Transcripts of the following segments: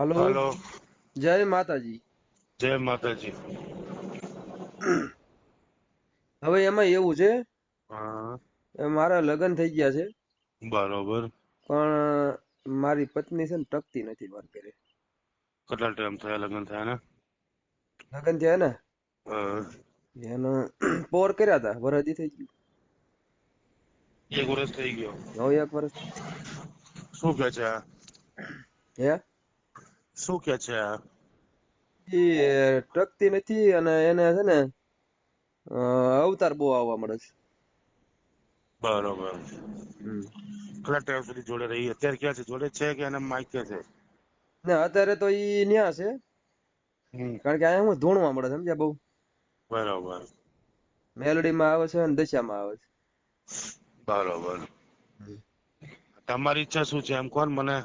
Hello. હાલો. જય માતાજી. જય માતાજી. હવે એમાં એવું છે મારા લગ્ન થઈ ગયા છે. બરોબર. પણ મારી પત્ની છે ને ટકતી નથી મારા ઘરે કેટલા ટાઈમ થયા લગ્ન થયા ને? લગ્ન થયા ને? એનો પોર કર્યા હતા વરદી થઈ ગયું એક વર્ષ થઈ ગયો. હવે એક વર્ષ શું કે છે હે? શું કે છે એ ટકતી નથી અને એને છે ને અવતાર બહુ આવવા મળે છે. બરોબર. કેટલા ટાઈમ સુધી જોડે રહી? અત્યારે ક્યાં છે? જોડે છે કે એને માઇકે છે? ને અત્યારે તો ઈ ન્યા છે. કારણ કે અહીંયા હું ધૂણવા મળે સમજ્યા બહુ? બરોબર. મેલડીમાં આવે છે અને દશામાં આવે છે. બરોબર. તમારી ઈચ્છા શું છે? એમ કોણ મને?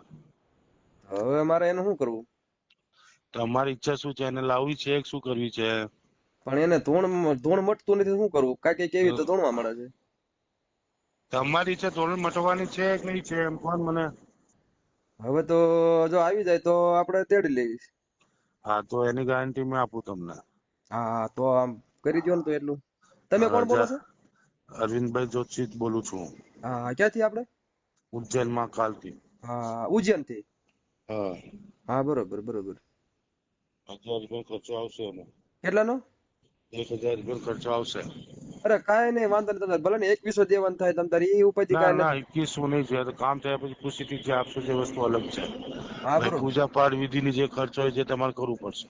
હવે મારે એનું શું કરવું? તમારી ઈચ્છા શું છે? એને લાવવી છે કે શું કરવી છે? પણ એને ધૂણ ધૂણ મટતું નથી શું કરવું? કાંઈક કેવી તો ધૂણવા મળે છે? તમારી ઈચ્છા ધોરણ મટવાની છે કે નહીં છે? એમ કોણ મને? હવે તો જો આવી જાય તો આપણે તેડી લઈશ. હા તો એની ગેરંટી મેં આપું તમને. હા તો આમ કરી દો ને તો એટલું. તમે કોણ બોલો છો? અરવિંદભાઈ જોશી બોલું છું. હા હા ક્યાંથી આપણે? ઉજ્જૈનમાં કાલથી. હા ઉજ્જૈનથી હા. હા બરોબર બરોબર. હજાર રૂપિયા ખર્ચો આવશે એનો. કેટલાનો? એક હજાર રૂપિયા ખર્ચો આવશે. અરે કાંઈ નહીં વાંધો નહીં તમારે ભલે ને એકવીસો દેવાનું થાય તમ તારે એ ઉપાધિ કાંઈ ના એકવીસો નહીં છે કામ થયા પછી ખુશીથી જે આપશો જે વસ્તુ અલગ છે. હા બરોબર. પૂજા પાઠ વિધિની જે ખર્ચો હોય જે તમારે કરવું પડશે.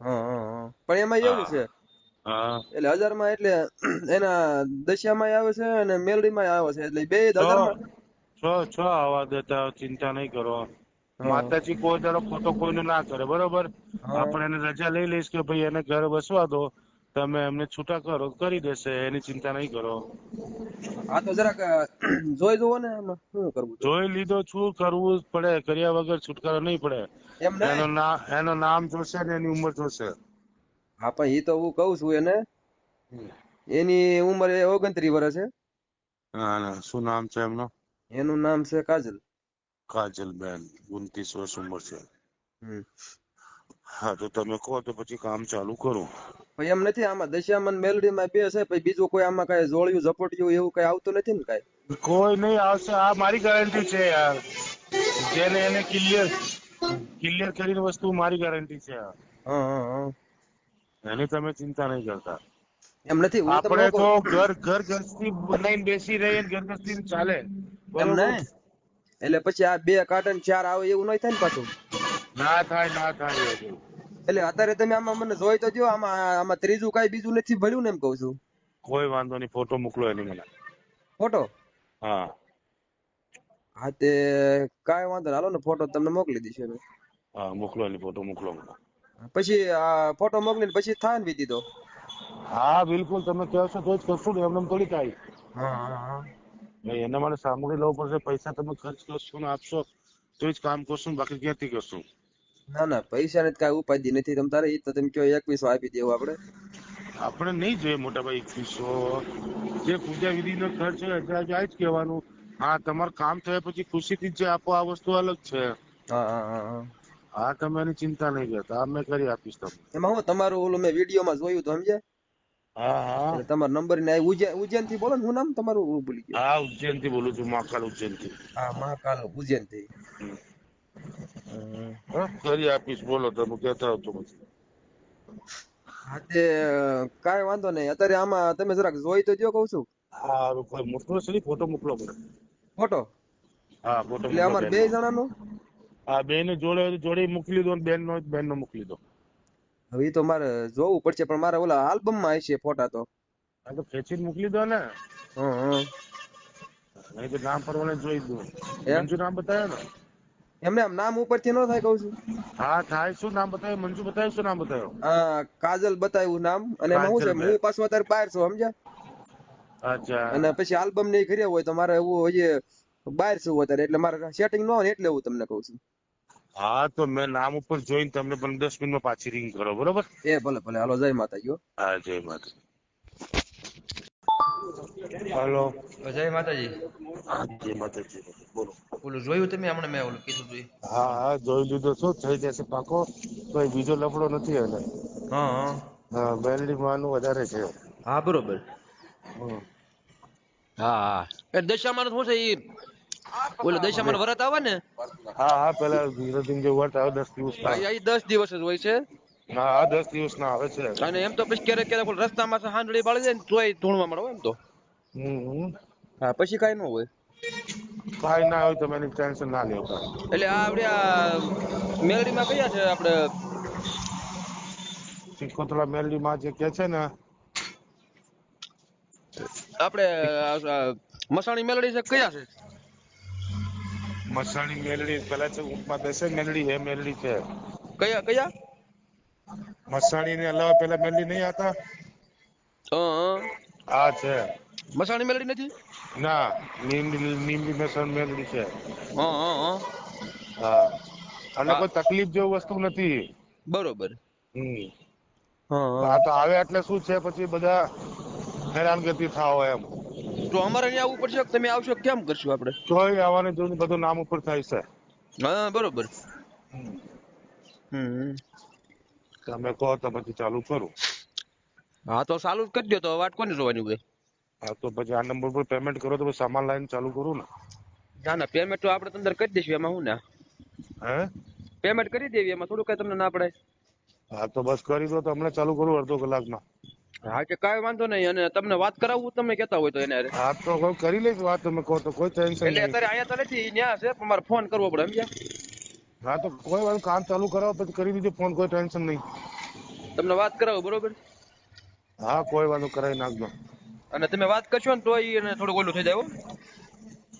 હા હા પણ એમાં એવું છે. હા. એટલે હજારમાં એટલે એના દશિયામાં આવે છે અને મેલડીમાં આવે છે. એટલે બે હજારમાં છ છ આવા દેતા ચિંતા નહીં કરો. માતાજી કોઈ દાડો ખોટો કોઈનો ના કરે બરોબર? આપણે એને રજા લઈ લઈશ કે ભાઈ એને ઘરે બસવા દો તમે એમને છૂટા કરો કરી દેશે એની ચિંતા નહીં કરો. આ તો જરાક જોઈ જુઓ ને શું કરવું જોઈ લીધો છું કરવું પડે કર્યા વગર છુટકારો નહીં પડે. એનો નામ એનો નામ જોશે ને એની ઉંમર જોશે. હા પણ એ તો હું કઉ છું એને એની ઉંમર એ ઓગણત્રીસ વર્ષ છે. હા ના શું નામ છે એમનું? એનું નામ છે કાજલ. કાજલબેન ઉનતીસ વર્ષ ઉંમર છે. હા તો તમે કહો તો પછી કામ ચાલુ કરું. એમ નથી આમાં દશામાં મેલડીમાં બે છે પછી બીજું કોઈ આમાં કઈ જોળિયું ઝપટિયું એવું કઈ આવતું નથી ને કઈ? કોઈ નહીં આવશે આ મારી ગેરંટી છે યાર. જેને એને ક્લિયર ક્લિયર કરીને વસ્તુ મારી ગેરંટી છે આ. હા હા હા. એની તમે ચિંતા નહીં કરતા. એમ નથી આપણે તો ઘર ઘર ઘરથી બનાવીને બેસી રહીએ ઘર ઘરથી ચાલે. એમ નહીં? એટલે પછી આ બે કાર્ટન ચાર આવે એવું નહીં થાય ને પાછું? ના થાય ના થાય એટલે અત્યારે તમે આમાં મને જોઈ તો જો આમાં આમાં ત્રીજું કઈ બીજું નથી ભર્યું ને એમ કહું છું? કોઈ વાંધો નહીં ફોટો મોકલો એની મને. ફોટો હા. હા તે કાંઈ વાંધો હાલો ને ફોટો તમને મોકલી દઈશ અમે હા મોકલો એની ફોટો મોકલો મને. પછી આ ફોટો મોકલીને પછી થાય ને વિધિ તો? હા બિલકુલ તમે કહેશો તો જ કરશું ને એમને એમ થોડી થાય. હા હા. એના માટે સામગ્રી લેવું પડશે. પૈસા તમે ખર્ચ કરશો ને આપશો તો જ કામ કરશો ને બાકી ક્યાંથી કરશું? ના ના પૈસા ને કાંઈ ઉપાધિ નથી. તમ તારે ઈ તો તમે કયો એકવીસો આપી દેવું આપણે. આપણે નહીં જોઈએ મોટા ભાઈ એકવીસો. જે પૂજા વિધિનો ખર્ચ હોય એટલે આ જ કહેવાનું. હા તમારું કામ થયા પછી ખુશીથી જે આપો આ વસ્તુ અલગ છે. હા તમે એની ચિંતા નહીં કરતા. મેં કરી આપીશ તમને. એમાં હું તમારું ઓલું મેં વિડીયોમાં જોયું તો સમજ્યા? તમારો નંબર ને ઉજ્જૈનથી બોલો ને હું નામ તમારું ભૂલી ગયો. હા ઉજ્જૈનથી બોલું છું મહાકાલ ઉજ્જૈનથી હા મહાકાલ ઉજ્જૈનથી કરી આપીશ બોલો તમે કહેતા હતો પછી. હા તે કાંઈ વાંધો નહીં. અત્યારે આમાં તમે જરાક જોઈ તો જો કહું છું. હા કોઈ મોકલો છે ફોટો મોકલો ફોટો? હા ફોટો એટલે અમારે બે જણાનો? હા બેન જોડે જોડે મોકલી દો બેન નો બેન નો મોકલી દો. હવે ઈ તો મારે જોવું પડશે પણ મારે ઓલા આલ્બમમાં હશે ફોટા તો. હા તો ખેંચીને મોકલી દો ને. હં હં. નહીં તો નામ પરવાને જોઈ દો મંજુ નામ બતાવ્યો ને? એમને આમ નામ ઉપરથી ન થાય કહું છું. હા થાય શું નામ બતાવ્યું? મંજુ બતાવ્યું શું નામ બતાવ્યું? હા કાજલ બતાવ્યું નામ. અને એમાં શું છે હું પાછું અત્યારે બહાર છું સમજ્યા? અચ્છા. અને પછી આલ્બમ ને કર્યા હોય તો મારે એવું હજી બહાર છું અત્યારે એટલે મારે સેટિંગ ન હોય એટલે હું તમને કહું છું. હા તો મેં નામ ઉપર જોઈને તમને પણ દસ મિનિટમાં પાછી રિંગ કરો બરોબર? એ ભલે ભલે. હાલો જય માતાજી હો. હા જય માતા હલો. જય માતાજી હા જય માતાજી બોલો. બોલો જોયું તમે હમણાં મેં ઓલું કીધું હતું હા હા જોઈ લીધો શું થઈ જશે પાકો. કોઈ બીજો લફડો નથી એને. હા હા. હા બેલડી માનું વધારે છે. હા બરોબર. હમ. હા હા. એ દશામાં શું છે ઈ? ઓલું દશામાં વ્રત આવે ને? હા હા પેલા ધીરજ જે વ્રત આવે દસ દિવસ એ દસ દિવસ જ હોય છે? હા દસ દિવસ ના આવે છે. અને એમ તો પછી ક્યારેક ક્યારેક રસ્તામાં હાંડળી બાળી જાય ને તોય ધૂણવા મળે એમ તો. હા પછી કાંઈ ન હોય. કાંઈ ના હોય તમે એની ટેન્શન ના લેવું એટલે આ આપડે આ મેલડીમાં કયા છે આપણે સિકોતરા મેલડી માં જે કે છે ને આપણે આ- આ મસાણી મેલડી છે કયા છે? મસાણી મેલડી પેલા છે ઊંટમાં બેસે મેલડી એ મેલડી છે. કયા કયા? મસાણી ને અલાવા પેલા મેલડી નહીં હા આ છે. મસાણી મેલડી નથી? ના નીમડી નીમડી મસાણી મેલડી છે. હા. અને કોઈ તકલીફ જેવું વસ્તુ નથી. બરોબર. હમ. હા તો આવે એટલે શું છે પછી બધા હેરાનગતિ થાવ એમ. તો અમારે અહીંયા આવવું પડશે તમે આવશો કેમ કરશું આપણે? તોય આવવાની જોઈને બધું નામ ઉપર થાય છે. હા બરોબર. હમ. તમે કહો તો પછી ચાલુ કરું. હા તો ચાલુ જ કરી દો તો વાટ કોને જોવાની હોય? હા તો પછી આ નંબર પર પેમેન્ટ કરો તો સામાન લાઈન ચાલુ કરું ને. ના ના પેમેન્ટ તો આપણે તંદર કરી દઈશું એમાં હું ને? હે? પેમેન્ટ કરી દેવી એમાં થોડું કઈ તમને ના પડે હા તો બસ કરી દો તો હમણાં ચાલુ કરું અડધો કલાકમાં. હા કે કાંઈ વાંધો નહીં. અને તમને વાત કરાવવું તમે કેતા હોય તો એને હારે. હા તો કોઈ કરી લઈશ વાત. તમે કહો તો કોઈ ટેન્શન એટલે નહીં. અત્યારે અહીંયા તો નથી ન્યા છે પણ મારે ફોન કરવો પડે સમજ્યા? હા તો કોઈ વાત કામ ચાલુ કરાવો પછી કરી દીધો ફોન. કોઈ ટેન્શન નહીં. તમને વાત કરાવો બરોબર? હા કોઈ વાંધો કરાવી નાખજો. અને તમે વાત કરશો ને તો એને થોડુંક ઓલું થઈ જાય હો.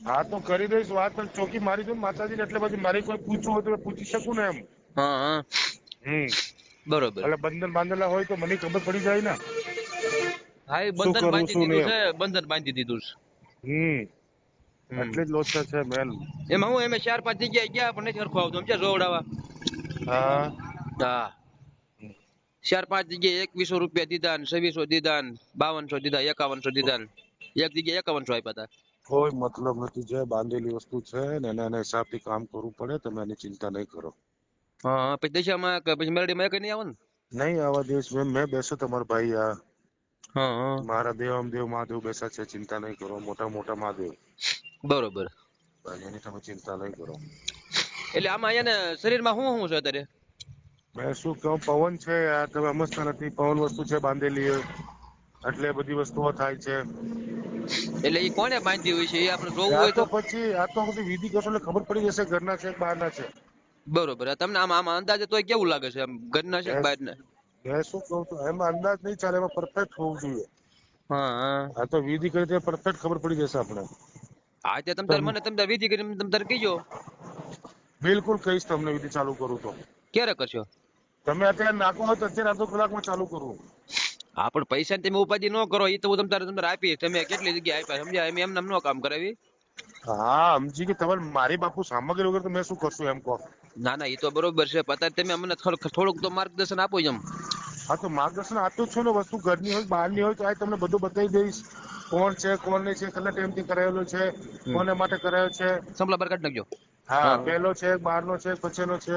હા તો કરી દઈશ વાત પણ ચોકી મારી દો ને માતાજી એટલે પછી મારે કોઈ પૂછવું હોય તો મેં પૂછી શકું ને એમ. હા હા. હમ. બરોબર. એટલે બંધન બાંધેલા હોય તો મને ખબર પડી જાય ને. હા એ બંધન બાંધી દીધું છે બંધન બાંધી દીધું છે. હમ. એટલે જ લોચા છે મેન એમાં હું એમે ચાર પાંચ જગ્યાએ ગયા પણ નથી સરખો આવતો સમજ્યા? જોવડાવા હા. હા. ચાર પાંચ જગ્યાએ એકવીસો રૂપિયા દીધા ને છવ્વીસો દીધા ને બાવનસો દીધા એકાવનસો દીધા ને. એક જગ્યાએ એકાવનસો આપ્યા હતા કોઈ મતલબ નથી જે બાંધેલી વસ્તુ છે ને એને એના હિસાબથી કામ કરવું પડે તમે એની ચિંતા નહીં કરો. હા પછી દશામાં કે પછી મેલડીમાં એક નહીં આવે ને? નહીં આવા દિવસ મેં મેં બેસો તમારો ભાઈ આ હા મારા દેવમ દેવ મહાદેવ બેસા છે ચિંતા નહીં કરો મોટા મોટા મહાદેવ. બરોબર. એની તમે ચિંતા નહીં કરો. એટલે આમાં અહીંયા ને શરીરમાં શું શું છે અત્યારે? મેં શું કહું પવન છે આ તમે સમજતા નથી પવન વસ્તુ છે બાંધેલી. એટલે બધી વસ્તુઓ થાય છે. એટલે એ કોને બાંધી હોય છે? એ આપણે જોવું હોય તો પછી આ તો બધી વિધિ કરશો એટલે ખબર પડી જશે ઘરના છે બહારના છે. બરોબર. તમને આમ આમ અંદાજે તોય કેવું લાગે છે? આમ ઘરના છે બહારના? મેં શું કહું છું? એમાં અંદાજ નહીં ચાલે એમાં પરફેક્ટ હોવું જોઈએ. હા હા. આ તો વિધિ કરી તો પરફેક્ટ ખબર પડી જશે આપણે. હા તે તમ મને તમ વિધિ કરીને તમ તારે કહીજો. બિલકુલ કહીશ તમને વિધિ ચાલુ કરું તો. ક્યારે કરશો? તમે અત્યારે નાખો તો અત્યારે અડધો કલાકમાં ચાલુ કરું. હા પણ પૈસા તમે ઉપાધિ ન કરો એ તો હું તમ તારે તમ તારે આપીશ. તમે કેટલી જગ્યા આપ્યા? સમજ્યા? એમ એમ નો કામ કરાવી. હા સમજી કે તમારે મારી બાપુ સામગ્રી વગર તો મેં શું કરશું એમ કહો. ના ના એ તો બરોબર છે પતા તમે અમને થોડુંક તો માર્ગદર્શન આપો એમ. હા તો માર્ગદર્શન આપતો છું ને વસ્તુ ઘરની હોય બહારની હોય તો આ તમને બધું બતાવી દઈશ. કોણ છે કોણ નહીં છે કેટલા ટાઈમથી કરાયેલો છે કોને માટે કરાયો છે. સંભળા પર કાઢી નાખજો. હા. પેલો છે બહારનો છે પછીનો છે.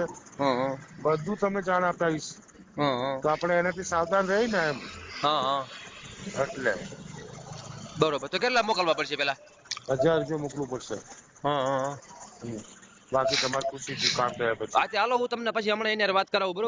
બધું તમને જાણ હા તો આપણે એનાથી સાવધાન રહી ને એમ. હા હા. એટલે. બરોબર. તો કેટલા મોકલવા પડશે પેલા હજાર રૂપિયા મોકલવું પડશે. હા હા બાકી તમારે ખુશીથી કામ થયા પછી. આજે હાલો હું તમને પછી હમણાં એની હારે વાત કરાવું બરોબર?